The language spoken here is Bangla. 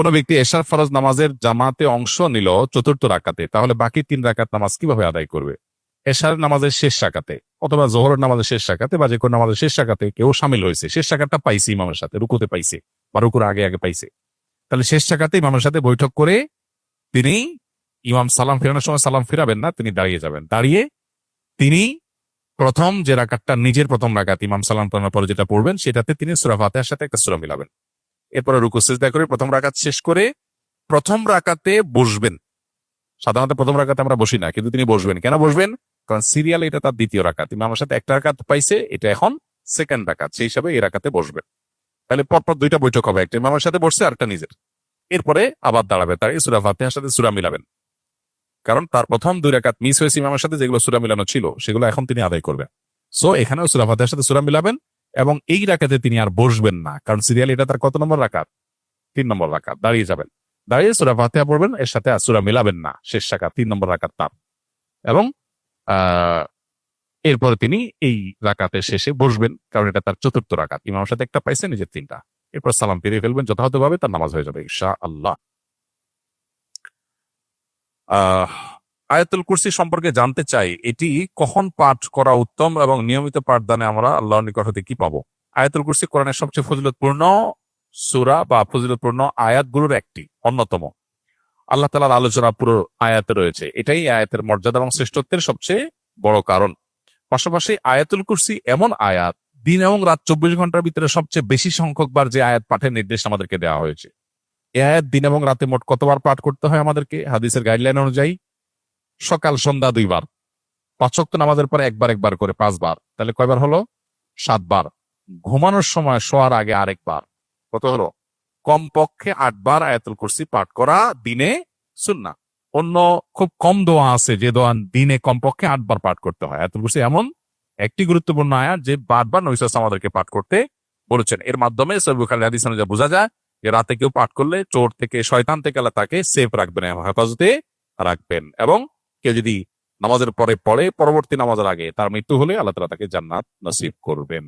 কোন ব্যক্তি এশার ফরজ নামাজের জামাতে অংশ নিল চতুর্থ রাকাতে, তাহলে বাকি তিন রাকাত নামাজ কীভাবে আদায় করবে? এশার নামাজের শেষ রাকাতে অথবা জোহরের নামাজের শেষ রাকাতে বা যে কোনো নামাজের শেষ রাকাতে কেউ সামিল হয়েছে, শেষ রাকাতটা পাইছে ইমামের সাথে, রুকুতে পাইছে বা রুকুর আগে আগে পাইছে। তাহলে শেষ রাকাতে ইমামের সাথে বৈঠক করে তিনি ইমাম সালাম ফেরানোর সময় সালাম ফিরাবেন না, তিনি দাঁড়িয়ে যাবেন। দাঁড়িয়ে তিনি প্রথম যে রাকাতটা, নিজের প্রথম রাকাত ইমাম সালাম ফেরানোর পরে যেটা পড়বেন, সেটাতে তিনি সুরা ফাতেহার সাথে একটা সুরা মিলাবেন। এরপরে রুকু সেজদা করে প্রথম রাকাত শেষ করে প্রথম রাকাতে বসবেন। সাধারণত প্রথম রাকাতে আমরা বসি না, কিন্তু তিনি বসবেন। কেন বসবেন? কারণ সিরিয়াল এটা তার দ্বিতীয় রাকাত। ইমামের সাথে একটা রাকাত পাইছে, এটা এখন সেকেন্ড রাকাত। সেই হিসাবে এই রাকাতে বসবেন। তাহলে পরপর দুইটা বৈঠক হবে, একটা ইমামের সাথে বসছে আর একটা নিজের। এরপরে আবার দাঁড়াবে তার, এই সুরা ফাতেহার সাথে সুরা মিলাবেন। কারণ তার প্রথম দুই রাকাত মিস হয়েছে ইমামের সাথে, যেগুলো সুরা মিলানো ছিল, সেগুলো এখন তিনি আদায় করবেন। সো এখানেও সুরা ফাতেহার সাথে সুরা মিলাবেন। এবং এই রাকাতে তিনি আর বসবেন না, কারণ সিরিয়াল এটা তার কত নম্বর রাকাত? তিন নম্বর রাকাত, দাঁড়িয়ে যাবেন। দাঁড়িয়ে সুরা ফাতেহা পড়বেন, এর সাথে আর সুরা মিলাবেন না, শেষ রাকাত, তিন নম্বর রাকাত তার। এবং এরপরে তিনি এই রাকাতের শেষে বসবেন, কারণ এটা তার চতুর্থ রাকাত। ইমামের সাথে একটা পাইছে নিজের তিনটা। এরপর সালাম ফিরিয়ে ফেলবেন, যথাযথভাবে তার নামাজ হয়ে যাবে ইনশা আল্লাহ আহ আয়াতুল কুরসি সম্পর্কে জানতে চাই, এটি কখন পাঠ করা উত্তম এবং নিয়মিত পাঠদানে আমরা আল্লাহর নিকট হতে কি পাবো? আয়াতুল কুরসি কোরআনের সবচেয়ে ফজিলতপূর্ণ সুরা বা ফজিলতপূর্ণ আয়াতগুলোর একটি, অন্যতম। আল্লাহ তালার আলোচনা পুরো আয়াতে রয়েছে। এটাই আয়াতের মর্যাদা এবং শ্রেষ্ঠত্বের সবচেয়ে বড় কারণ। পাশাপাশি আয়াতুল কুরসি এমন আয়াত, দিন এবং রাত চব্বিশ ঘণ্টার ভিতরে সবচেয়ে বেশি সংখ্যক বার যে আয়াত পাঠের নির্দেশ আমাদেরকে দেওয়া হয়েছে। এ আয়াত দিন এবং রাতে মোট কতবার পাঠ করতে হয় আমাদেরকে? হাদিসের গাইডলাইন অনুযায়ী সকাল, সন্ধ্যা দুইবার। পাঁচক্ত নামাজের পরে একবার একবার করে পাঁচবার। তাহলে কয়বার হলো? সাতবার। ঘুমানোর সময় শোয়ার আগে আরেকবার। কত হলো? কমপক্ষে আটবার আয়াতুল কুরসি পাঠ করা দিনে সুন্না অন্য খুব কম দোয়া আছে যে দোয়া দিনে কমপক্ষে আটবার পাঠ করতে হয়। আয়াতুল কুরসি এমন একটি গুরুত্বপূর্ণ আয়াত যে বারবার নৈশাস আমাদেরকে পাঠ করতে বলেছেন। এর মাধ্যমে সৈবুখালী হাদিস অনুযায়ী বোঝা যায় যে রাতে কেউ পাঠ করলে চোর থেকে, শয়তান থেকে আল্লাহ তাকে সেফ রাখবেন হেফাজতে রাখবেন। এবং কেউ যদি নামাজের পরে পড়ে, পরবর্তী নামাজের আগে তার মৃত্যু হলে আল্লাহ তালা তাকে জান্নাত নসিব করবেন।